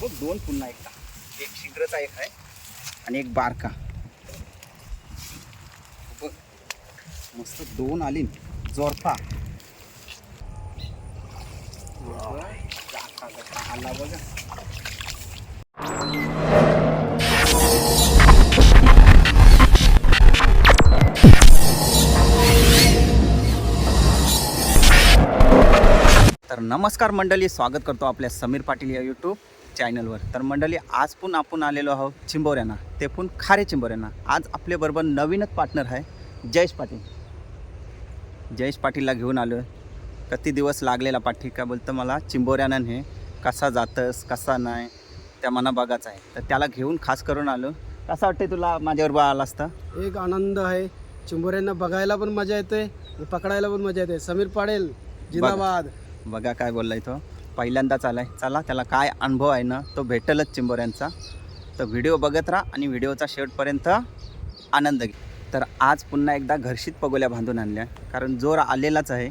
बघ दोन पुन्हा एकदा. एक शीघ्रचा एक आहे आणि एक बारका. बघ मस्त दोन आली. जोरपा. आला बघा तर नमस्कार मंडळी स्वागत करतो आपल्या समीर पाटील या यूट्यूब चॅनलवर. तर मंडळी आज पण आपण आलेलो आहोत चिंबोऱ्यांना. ते पण खारे चिंबोऱ्यांना. आज आपल्याबरोबर नवीनच पार्टनर आहे जयेश पाटील. जयेश पाटीलला घेऊन आलो किती दिवस लागलेला पाठी का बोलतं मला? चिंबोऱ्यानं हे कसा जातस कसा नाही त्या मना बघायचं आहे. तर त्याला घेऊन खास करून आलो. कसं वाटते तुला माझ्याबरोबर आला असता एक आनंद आहे. चिंबोऱ्यांना बघायला पण मजा येते पकडायला पण मजा येते समीर पाडेल जिंदाबाद. बघा काय बोललाय तो. पहिल्यांदाच आलाय. चला त्याला काय अनुभव आहे ना तो भेटेलच चिंबोऱ्यांचा तर व्हिडिओ बघत राहा आणि व्हिडिओचा शेवटपर्यंत आनंद घे तर आज पुन्हा एकदा घरशीत पगोल्या बांधून आणल्या. कारण जोर आलेलाच आहे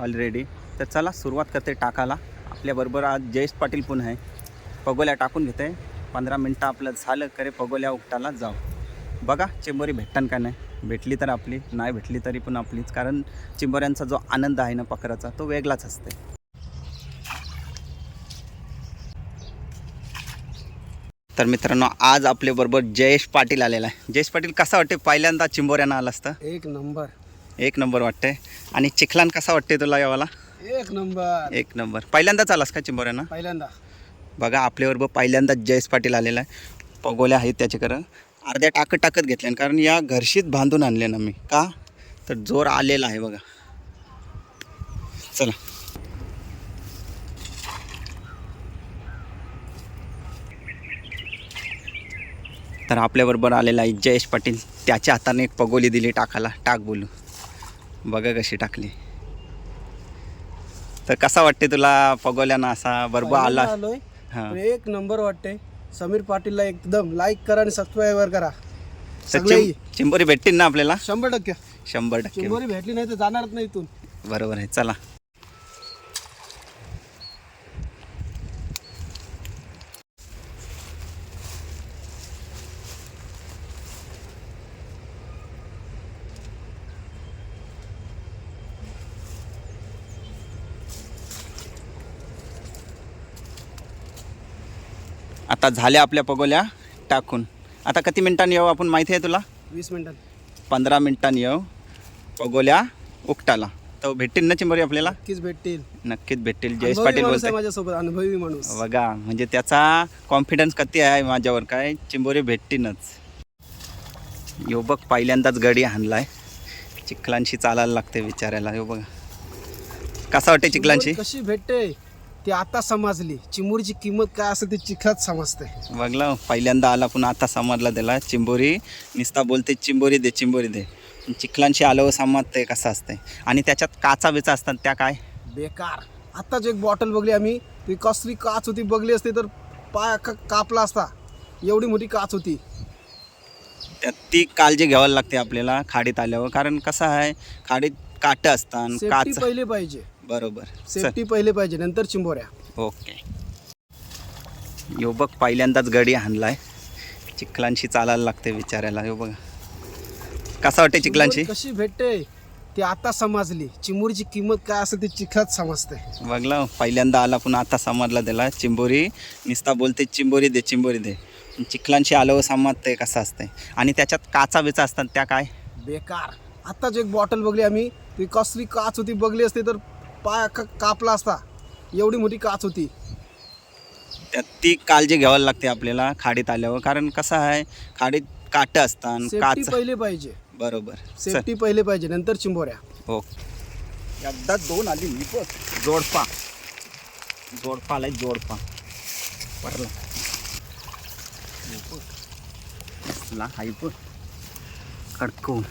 ऑलरेडी तर चला सुरुवात करते टाकाला आपल्याबरोबर आज जयेश पाटील पण आहे. पगोल्या टाकून घेते. पंधरा मिनटं आपलं झालं करे पगोल्या उपटाला जाऊ. बघा चिंबोरी भेटतान का नाही? भेटली तर आपली नाही भेटली तरी पण आपलीच. कारण चिंबोऱ्यांचा जो आनंद आहे ना पकराचा तो वेगळाच असते तर मित्रांनो आज आपल्याबरोबर जयेश पाटील आलेला आहे. जयेश पाटील कसा वाटते पहिल्यांदा चिंबोऱ्यांना आला असता एक नंबर. एक नंबर वाटते आणि चिखलान कसा वाटते तुला यावाला? एक नंबर. एक नंबर. पहिल्यांदाच आलास का चिंबोऱ्यांना पहिल्यांदा. बघा आपल्याबरोबर पहिल्यांदाच जयेश पाटील आलेला आहे. पगोल्या आहेत त्याच्याकडं. अर्ध्या टाकत टाकत घेतल्या कारण या घर्षीत बांधून आणले ना मी. का? तर जोर आलेला आहे बघा. चला. तर आपल्याबरोबर आलेला आहे जयेश पाटील. त्याच्या हाताने एक पगोली दिली टाकाला टाक बोलू. बघा कशी टाकली. तर कसा वाटते तुला पगोल्यानं असा बरोबर आला? हां. एक नंबर वाटते. समीर पाटीलला एकदम लाईक करा आणि सबस्क्राईबर करा. सगळे चिंबोरी भेटतील ना आपल्याला? शंभर टक्के. शंभर टक्के. चिंबोरी भेटली नाही तर जाणारच नाही इथून. बरोबर आहे. चला. आता झाल्या आपल्या पगोल्या टाकून. आता किती मिनिटांनी येऊ आपण? माहिती आहे तुला? वीस मिनिटात. पंधरा मिनिटांनी येऊ. पगोल्या उकटाला. तर भेटतील ना चिंबोरी आपल्याला? नक्कीच भेटतील. नक्कीच भेटतील. जयेश पाटील बोलते माझ्यासोबत अनुभवी माणूस. बघा म्हणजे त्याचा कॉन्फिडन्स किती आहे माझ्यावर? काय? चिंबोरी भेटतीनच यो बघ पहिल्यांदाच गडी हाणलाय चिखलांशी चालायला लागते विचारायला. यो बघा. कसा वाटते चिखलांशी? कशी भेटते? ती आता समजली. चिमुरीची किंमत काय असते ती चिखलात समजते. बघला पहिल्यांदा आला पण आता समजला त्याला. चिंबोरी निस्ता बोलते चिंबोरी दे चिंबोरी दे. पण चिखलांशी आलं समजते कसं असते आणि त्याच्यात काचा बिचा असतात त्या काय? बेकार. आताच एक बॉटल बघली आम्ही ती कसली काच होती बघली असती तर पाय अख्खा कापला असता. एवढी मोठी काच होती. त्यात ती काळजी घ्यावी लागते आपल्याला खाडीत आल्यावर. कारण कसं आहे खाडीत काटं असतात सेफ्टी काच पहिले पाहिजे. बरोबर. सेफ्टी पहिले पाहिजे नंतर चिंबोऱ्या. ओके. यो बघ पहिल्यांदाच गडी हाणलाय चिखलांशी चालायला लागते विचारायला. यो बघा. कसा वाटते चिखलांशी? कशी भेटते? ती आता समजली. चिमुरीची किंमत काय असते ती चिखलात समजते. बघला पहिल्यांदा आला पण आता समजला त्याला. चिंबोरी निस्ता बोलते चिंबोरी दे चिंबोरी दे. चिखलांशी आलं समजते कसं असते आणि त्याच्यात काचा बिचा असतात त्या काय? बेकार. आताच एक बॉटल बघली आम्ही. ती कसली काच होती बघली असती तर पाय अख्खा कापला असता. एवढी मोठी काच होती. त्यात ती काळजी घ्यावी लागते आपल्याला खाडीत आल्यावर. कारण कसं आहे खाडीत काटं असतात सेफ्टी काच पहिले पाहिजे. बरोबर. चल. सेफ्टी पहिले पाहिजे नंतर चिंबोऱ्या. ओके एकदा दोन आली मी बघ जोडपा. जोडपा आलाय जोडपा. पडला. कसला हाय बघ कडकून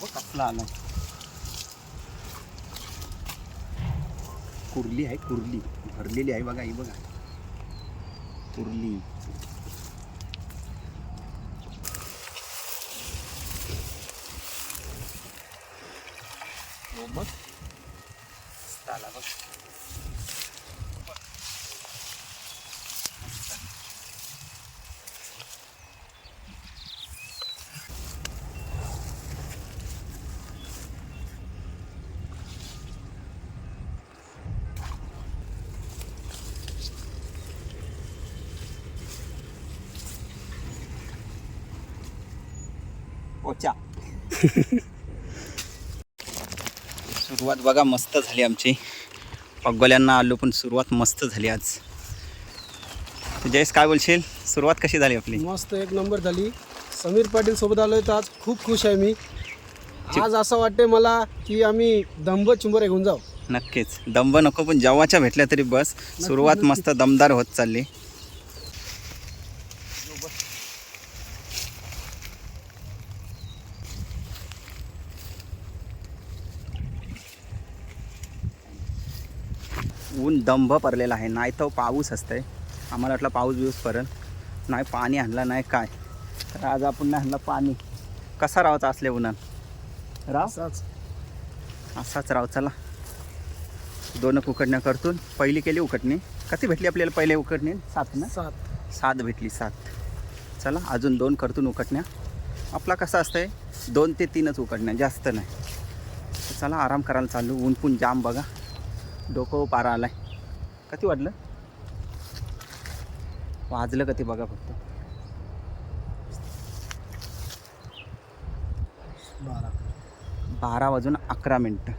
बघ कसला आलाय. कुर्ली आहे कुर्ली. भरलेली आहे बघा ही बघा. कुर्ली. हो मग. बघ बघ सुरुवात बघा मस्त झाली आमची. पगोल्यांना आलो पण सुरुवात मस्त झाली आज. जयेश काय बोलशील? सुरुवात कशी झाली आपली? मस्त एक नंबर झाली. समीर पाटील सोबत आलोय तर आज खूप खुश आहे मी. आज असं वाटते मला की आम्ही दंब चिंबोरे घेऊन जाऊ. नक्कीच. दंब नको पण जेव्हाच्या भेटल्या तरी बस. सुरुवात मस्त दमदार होत चालली. ऊन दंभ पडलेला आहे. नाही तर पाऊस असतंय. आम्हाला वाटलं पाऊस बिऊस पडेल. नाही पाणी आणलं नाही काय. तर आज आपण नाही आणलं पाणी. कसा राहायचा असले उन्हात? राव? असाच. राव चला. दोन उकडण्या करतून. पहिली केली उकडणी किती भेटली आपल्याला पहिले उकडणी सात ना? सात. सात भेटली सात. चला अजून दोन करतून उकडण्या आपला कसा असतंय? दोन ते तीनच उकडण्या जास्त नाही. चला आराम करायला चालू. ऊन पण जाम बघा. डोकं पारा आलाय. किती वाटलं वाजलं कधी बघा फक्त. बारा. बारा वाजून अकरा मिनटं.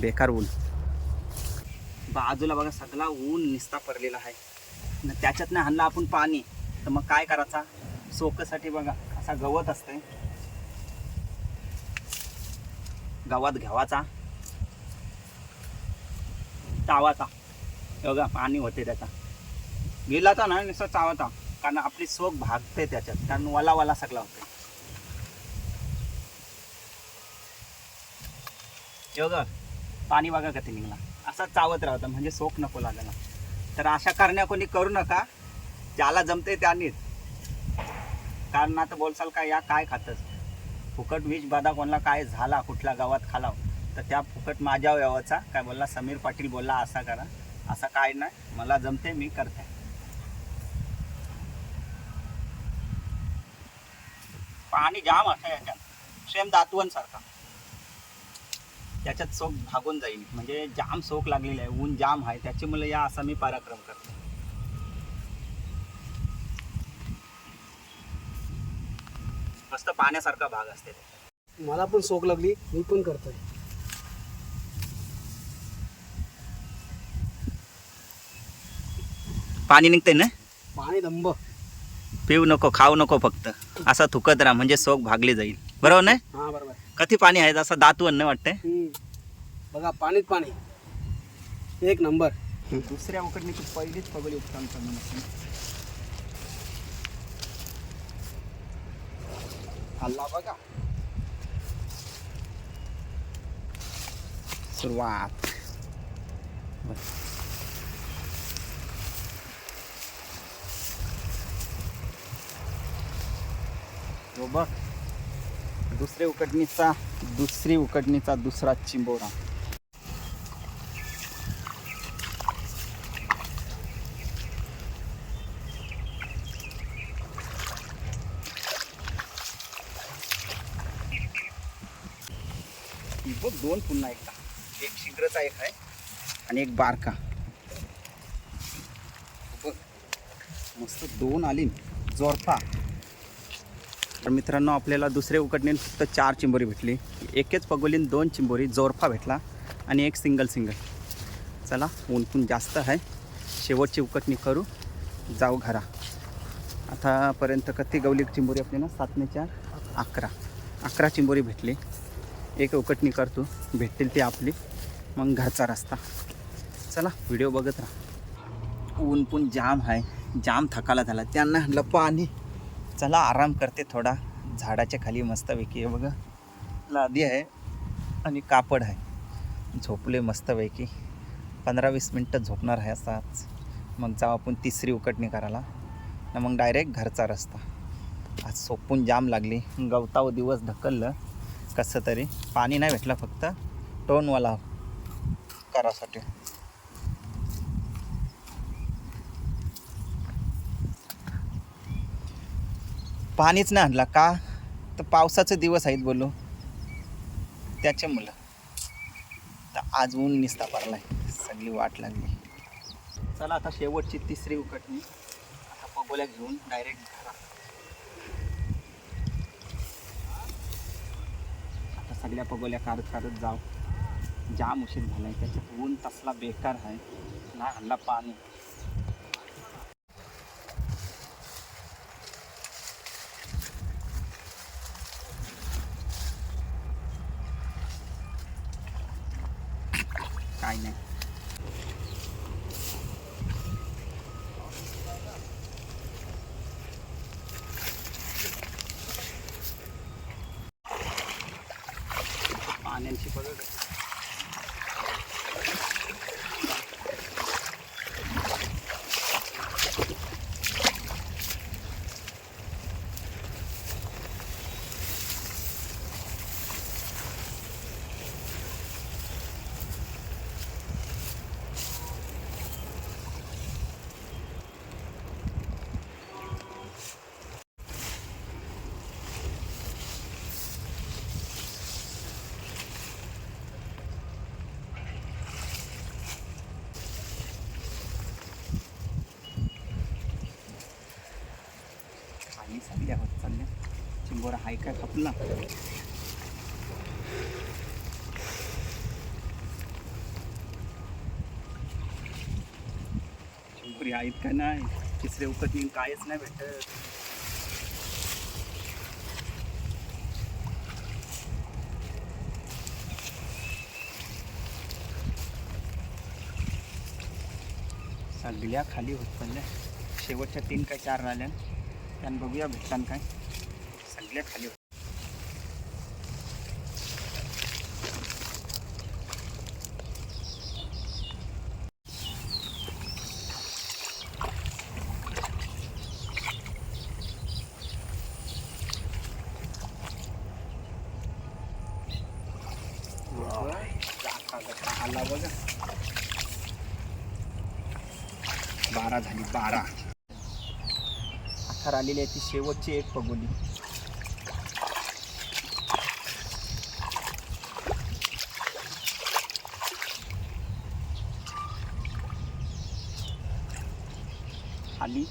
बेकार ऊन. बाजूला बघा सगळा ऊन निस्ता पडलेला आहे. न त्याच्यात नाही आणला आपण पाणी. तर मग काय करायचा? सोकसाठी बघा असा गवत असते गवत घ्यावाचा. चावाचा बघा पाणी होते त्याचा. गेला तर ना नुसतं चावाचा कारण आपली सोक भागते त्याच्यात. कारण वाला वला सगळा होते. बघा पाणी बघा कधी निघला. असा चावत राहतं म्हणजे सोक नको लागायला. तर अशा करण्या कोणी करू नका. ज्याला जमते त्यांनीच. कारण आता बोलसाल का या काय खातच फुकट वीज बाधा कोणाला काय झाला कुठल्या गावात खालाव? तर त्या फुकट माझ्या यावाचा काय बोलला? समीर पाटील बोलला असा करा. असं काय नाही. मला जमते मी करते. पाणी जाम असं याच्यात. सेम दातवन सारखा त्याच्यात सोक भागून जाईल. म्हणजे जाम सोक लागलेली आहे. ऊन जाम आहे. त्याची मुलं या असा मी पराक्रम करतो. मस्त पाण्यासारखा भाग असते. मला पण सोक लागली. मी पण करतोय. पाणी निघते ना? पाणी दंब पिऊ नको खाऊ नको फक्त. असा थुकत राहा म्हणजे सोक भागली जाईल. बरोबर नाही हा बरोबर. कधी पाणी आहे? असं दातवन नाही वाटतंय? हम्म. बघा पाणीच पाणी. एक नंबर. दुसऱ्या उकडणीची पहिलीच पगडी उपक्रम करणं हल्ला बघा. सुरुवात. हो बघ. दुसरे उकडणीचा दुसरी उकडणीचा दुसरा चिंबोरा. बघ दोन पुन्हा एकदा. एक शीघ्रचा एक आहे आणि एक बारका. बघ. मस्त दोन आली. जोरपा तर मित्रांनो आपल्याला दुसरे उकडणीन फक्त चार चिंबोरी भेटली. एकच पगोलीन दोन चिंबोरी जोरफा भेटला आणि एक सिंगल सिंगल चला ऊन पण जास्त आहे. शेवटची उकटणी करू. जाऊ घरा. आतापर्यंत कती गवली चिंबोरी आपल्याला सातने चार अकरा. अकरा चिंबोरी भेटली. एक उकटणी करतो भेटतील ती आपली. मग घरचा रस्ता. चला व्हिडिओ बघत राहा. ऊन पण जाम आहे. जाम थकाला झाला. त्यांना म्हणलं पाणी. चला आराम करते थोडा. झाडाच्या खाली मस्तपैकी आहे बघा. लादी आहे आणि कापड आहे. झोपले मस्तपैकी. पंधरा वीस मिनटं झोपणार आहे असाच मग जाऊ आपण तिसरी उकटणी करायला. न मग डायरेक्ट घरचा रस्ता. आज सोपून जाम लागली. गवताव दिवस ढकललं. कसं तरी. पाणी नाही भेटलं फक्त. टोनवाला करासाठी. पाणीच नाही आणला का? तर पावसाचे दिवस आहेत बोललो त्याचे मुलं. तर आज ऊन निसता पडलाय. सगळी वाट लागली. चला आता शेवटची तिसरी उकटणी. आता पगोल्या घेऊन डायरेक्ट आता सगळ्या पगोल्या काढत काढत जाऊ. जाम उशीर झालाय. त्याच्यात ऊन तसला बेकार आहे. नाही हल्ला पाणी काय नाही पाण्याची बघत खाली सगळ्या होत चालल्या चिंबोरा हाय काय खपला? चिंबोरी आहेत का नाही? तिसरे उकत येऊन कायच नाही भेटत. सगळ्या खाली होत चालल्या. शेवटच्या तीन काय चार राहिल्या. त्यानं बघूया भेटतान काय. सगळ्या खाली होत. आला बघा. बारा झाली बारा. तर आलेली आहे ती शेवटची एक पगोली. आली.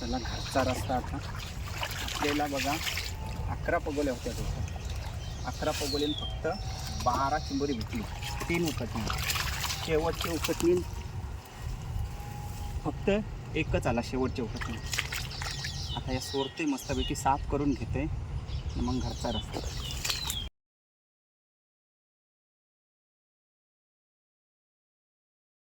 चला घरचा रस्ता आता. आपल्याला बघा अकरा पगोल्या होत्या त्याच्या अकरा पगोलीन फक्त बारा चिंबोरी भेटली. तीन उपटली शेवटची उपटली फक्त एकच आला शेवटच्या उपटली आता या सोडते मस्तपैकी साफ करून घेते. आणि मग घरचा रस्ता.